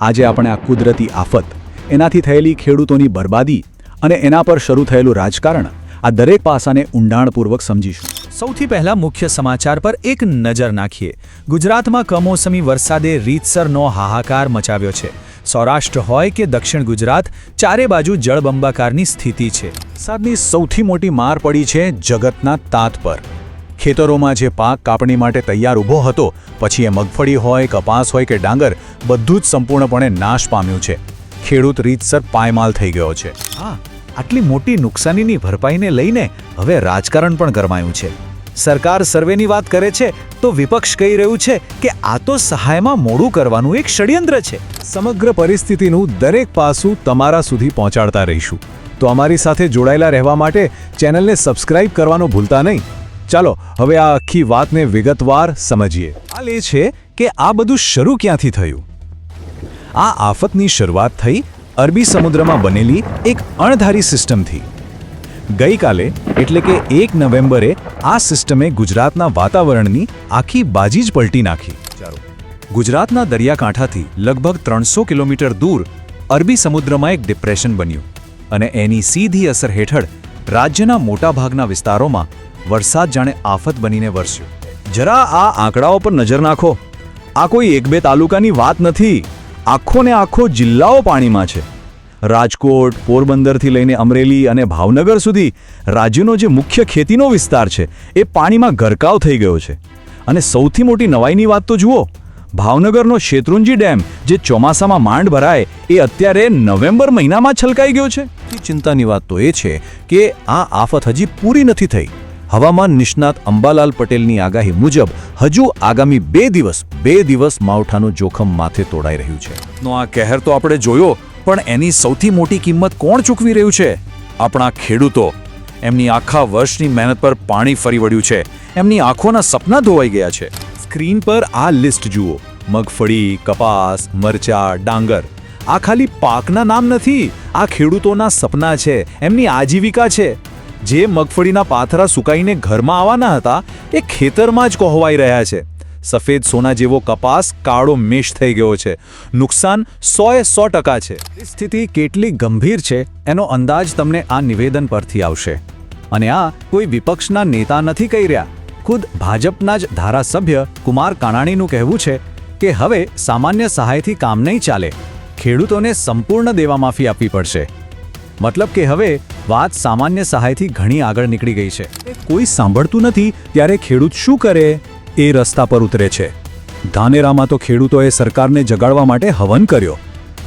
આજે આપણે આ કુદરતી આફત એનાથી થયેલી ખેડૂતોની બરબાદી અને એના પર શરૂ થયેલું રાજકારણ આ દરેક પાસાને ઊંડાણપૂર્વક સમજીશું. સૌથી પહેલા મુખ્ય સમાચાર પર એક નજર નાખીએ. ગુજરાતમાં કમોસમી વરસાદે રીતસરનો હાહાકાર મચાવ્યો છે. સૌરાષ્ટ્ર હોય કે દક્ષિણ ગુજરાત ચારે બાજુ જળબંબાકારની સ્થિતિ છે. વરસાદની સૌથી મોટી માર પડી છે જગતના તાત પર. ખેતરોમાં જે પાક કાપણી માટે તૈયાર ઊભો હતો પછી એ મગફળી હોય કપાસ હોય કે ડાંગર બધું જ સંપૂર્ણપણે નાશ પામ્યું છે. ખેડૂત રીતસર પાયમાલ થઈ ગયો છે. હા આટલી મોટી નુકસાનીની ભરપાઈને લઈને હવે રાજકારણ પણ ગરમાયું છે. સરકાર સર્વેની વાત કરે છે તો વિપક્ષ કહી રહ્યું છે કે આ તો સહાયમાં મોડું કરવાનું એક ષડયંત્ર છે. સમગ્ર પરિસ્થિતિનું દરેક પાસું તમારા સુધી પહોંચાડતા રહીશું. તો અમારી સાથે જોડાયેલા રહેવા માટે ચેનલને સબસ્ક્રાઇબ કરવાનું ભૂલતા નહીં. ચાલો, હવે આ આખી વાતને વિગતવાર સમજીએ. હાલ એ છે કે આ બધું શરૂ ક્યાંથી થયું? આ આફતની શરૂઆત થઈ અરબી સમુદ્રમાં બનેલી એક અણધારી સિસ્ટમથી ગઈકાલે, એટલે કે એક નવેમ્બરે, આ સિસ્ટમે ગુજરાતના વાતાવરણની આખી બાજી જ પલટી નાખી. ગુજરાતના દરિયાકાંઠાથી લગભગ ત્રણસો કિલોમીટર દૂર અરબી સમુદ્રમાં એક ડિપ્રેશન બન્યું અને એની સીધી અસર હેઠળ રાજ્યના મોટાભાગના વિસ્તારોમાં વરસાદ જાણે આફત બનીને વરસ્યો. જરા આ આંકડાઓ પર નજર નાખો. આ કોઈ એક બે તાલુકાની વાત નથી. આખો ને આખો જિલ્લાઓ પાણીમાં છે. રાજકોટ, પોરબંદરથી લઈને અમરેલી અને ભાવનગર સુધી રાજ્યનો જે મુખ્ય ખેતીનો વિસ્તાર છે, એ પાણીમાં ગરકાવ થઈ ગયો છે. અને સૌથી મોટી નવાઈની વાત તો જુઓ. ભાવનગરનો શેત્રુંજી ડેમ જે ચોમાસામાં માંડ ભરાય એ અત્યારે નવેમ્બર મહિનામાં છલકાઈ ગયો છે. ચિંતાની વાત તો એ છે કે આ આફત હજી પૂરી નથી થઈ. હવામાન નિષ્ણાત અંબાલાલ પટેલની આગાહી મુજબ હજુ આગામી બે દિવસ બે દિવસ માવઠાનું જોખમ માથે તોડાઈ રહ્યું છે. નો આ કહેર તો આપણે જોયો પણ એની સૌથી મોટી કિંમત કોણ ચૂકવી રહ્યું છે? આપણા ખેડૂતો. એમની આખા વર્ષની મહેનત પર પાણી ફરી વળ્યું છે. એમની આંખોના સપના ધોવાઈ ગયા છે. સ્ક્રીન પર આ લિસ્ટ જુઓ. મગફળી, કપાસ, મરચા, ડાંગર. આ ખાલી પાકના નામ નથી, આ ખેડૂતોના સપના છે, એમની આજીવિકા છે. જે મગફળીના પાથરા સુકાઈને ઘરમાં આવવાના હતા, એ ખેતરમાં જ કોહવાઈ રહ્યા છે. સફેદ સોના જેવો કપાસ કાળો મેશ થઈ ગયો છે. નુકસાન સોએ સો ટકા છે. સ્થિતિ કેટલી ગંભીર છે, એનો અંદાજ તમને આ નિવેદન પરથી આવશે. અને આ કોઈ વિપક્ષના નેતા નથી કહી રહ્યા. ખુદ ભાજપના જ ધારાસભ્ય કુમાર કાનાણીનું કહેવું છે કે હવે સામાન્ય સહાયથી કામ નહીં ચાલે. ખેડૂતોને સંપૂર્ણ દેવામાફી આપવી પડશે. મતલબ કે હવે વાત સામાન્ય સહાયથી ઘણી આગળ નીકળી ગઈ છે. કોઈ સાંભળતું નથી ત્યારે ખેડૂત શું કરે? એ રસ્તા પર ઉતરે છે. ધાનેરામાં તો ખેડૂતોએ સરકારને જગાડવા માટે હવન કર્યો.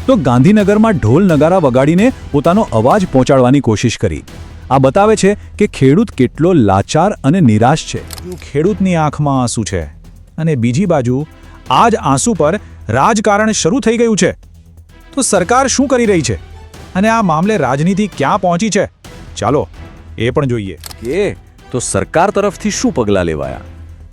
તો ગાંધીનગરમાં ઢોલ નગારા વગાડીને પોતાનો અવાજ પહોંચાડવાની કોશિશ કરી. આ બતાવે છે કે ખેડૂત કેટલો લાચાર અને નિરાશ છે. ખેડૂતની આંખમાં આંસુ છે. અને બીજી બાજુ આ જ આંસુ પર રાજકારણ શરૂ થઈ ગયું છે. તો સરકાર શું કરી રહી છે? અને આ મામલે રાજનીતિ ક્યાં પહોંચી છે? ચાલો, એ પણ જોઈએ. કે તો સરકાર તરફથી શું પગલાં લેવાયા?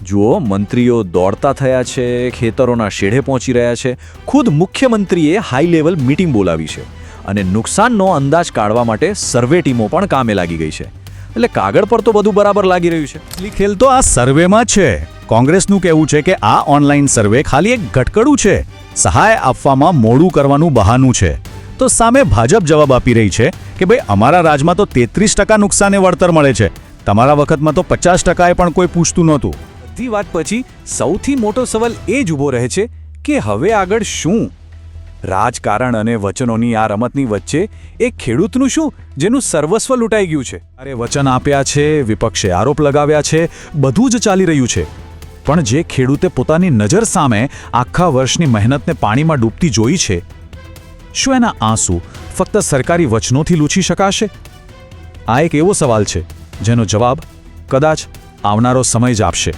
જુઓ, મંત્રીઓ દોડતા થયા છે, ખેતરોના શેઢે પહોંચી રહ્યા છે. ખુદ મુખ્યમંત્રીએ હાઈ લેવલ મીટિંગ બોલાવી છે. અને નુકસાનનો અંદાજ કાઢવા માટે સર્વે ટીમો પણ કામે લાગી ગઈ છે. એટલે કાગળ પર તો બધું બરાબર લાગી રહ્યું છે. ખેલ તો આ સર્વેમાં છે. કોંગ્રેસનું કહેવું છે કે આ ઓનલાઈન સર્વે ખાલી એક ઘટકડું છે. સહાય આપવામાં મોડું કરવાનું બહાનું છે. તો સામે ભાજપ જવાબ આપી રહી છે કે ભાઈ અમારા રાજમાં તો તેત્રીસ ટકા નુકસાને વળતર મળે છે. તમારા વખતમાં તો પચાસ ટકાએ પણ કોઈ પૂછતું નહોતું. બધી વાત પછી સૌથી મોટો સવાલ એ જ ઊભો રહે છે કે હવે આગળ શું? રાજકારણ અને વચનોની આ રમતની વચ્ચે એક ખેડૂતનું શું? જેનું સર્વસ્વ લૂંટાઈ ગયું છે. અરે વચન આપ્યા છે, વિપક્ષે આરોપ લગાવ્યા છે, બધું જ ચાલી રહ્યું છે. પણ જે ખેડૂતે પોતાની નજર સામે આખા વર્ષની મહેનતને પાણીમાં ડૂબતી જોઈ છે, શું એના આંસુ ફક્ત સરકારી વચનોથી લૂછી શકાશે? આ એક એવો સવાલ છે, જેનો જવાબ કદાચ આવનારો સમય જ આપશે.